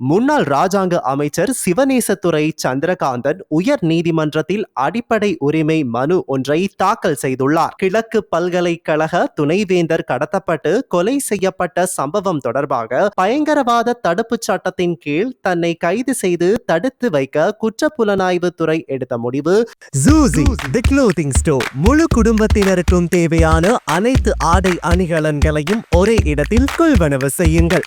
முன்னாள் ராஜாங்க அமைச்சர் சிவநேசத்துறை சந்திரகாந்தன் உயர் நீதிமன்றத்தில் அடிப்படை உரிமை மனு ஒன்றை தாக்கல் செய்துள்ளார். கிழக்கு பல்கலைக்கழக துணைவேந்தர் கடத்தப்பட்டு கொலை செய்யப்பட்ட சம்பவம் தொடர்பாக பயங்கரவாத தடுப்புச் சட்டத்தின் கீழ் தன்னை கைது செய்து தடுத்து வைக்க குற்றப்புலனாய்வு துறை எடுத்த முடிவு. ஜூசி தி ஸ்டோர் முழு குடும்பத்தினருக்கும் தேவையான அனைத்து ஆடை அணிகலன்களையும் ஒரே இடத்தில் கொள்வனவு செய்யுங்கள்.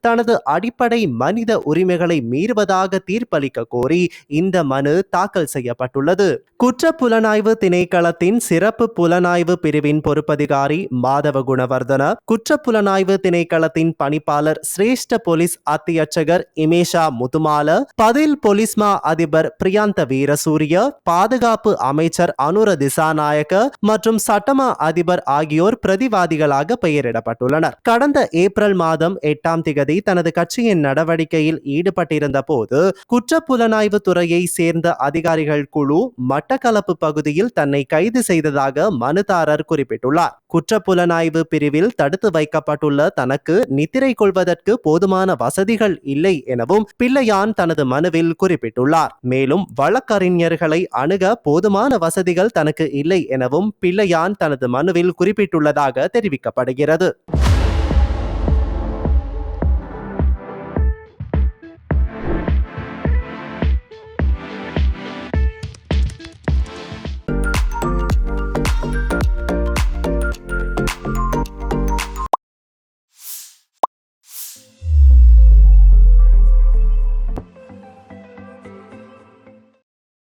தனது அடிப்படை மனித உரிமைகளை மீறுவதாக தீர்ப்பளிக்க கோரி இந்த மனு தாக்கல் செய்யப்பட்டுள்ளது. குற்ற புலனாய்வு திணைக்களத்தின் சிறப்பு புலனாய்வு பிரிவின் பொறுப்பதிகாரி மாதவ குணவர்தன குற்ற புலனாய்வு திணைக்களத்தின் பணிப்பாளர் சிரேஷ்ட போலீஸ் அத்தியட்சகர் இமேஷா முதுமால பதில் போலீஸ்மா அதிபர் பிரியாந்த வீரசூரிய பாதுகாப்பு அமைச்சர் அனுர திசாநாயக்க மற்றும் சட்டமா அதிபர் ஆகியோர் பிரதிவாதிகளாக பெயரிடப்பட்டுள்ளனர். கடந்த ஏப்ரல் மாதம் எட்டாம் திகதி தனது கட்சியின் நடவடிக்கையில் ஈடுபட்டிருந்த போது குற்றப்புலனாய்வு துறையை சேர்ந்த அதிகாரிகள் குழு மட்டக்களப்பு பகுதியில் தன்னை கைது செய்ததாக மனுதாரர் குறிப்பிட்டுள்ளார். குற்றப்புலனாய்வு பிரிவில் தடுத்து வைக்கப்பட்டுள்ள தனக்கு நித்திரை கொள்வதற்கு போதுமான வசதிகள் இல்லை எனவும் பிள்ளையான் தனது மனுவில் குறிப்பிட்டுள்ளார். மேலும் வழக்கறிஞர்களை அணுக போதுமான வசதிகள் தனக்கு இல்லை எனவும் பிள்ளையான் தனது மனுவில் குறிப்பிட்டுள்ளதாக தெரிவிக்கப்படுகிறது.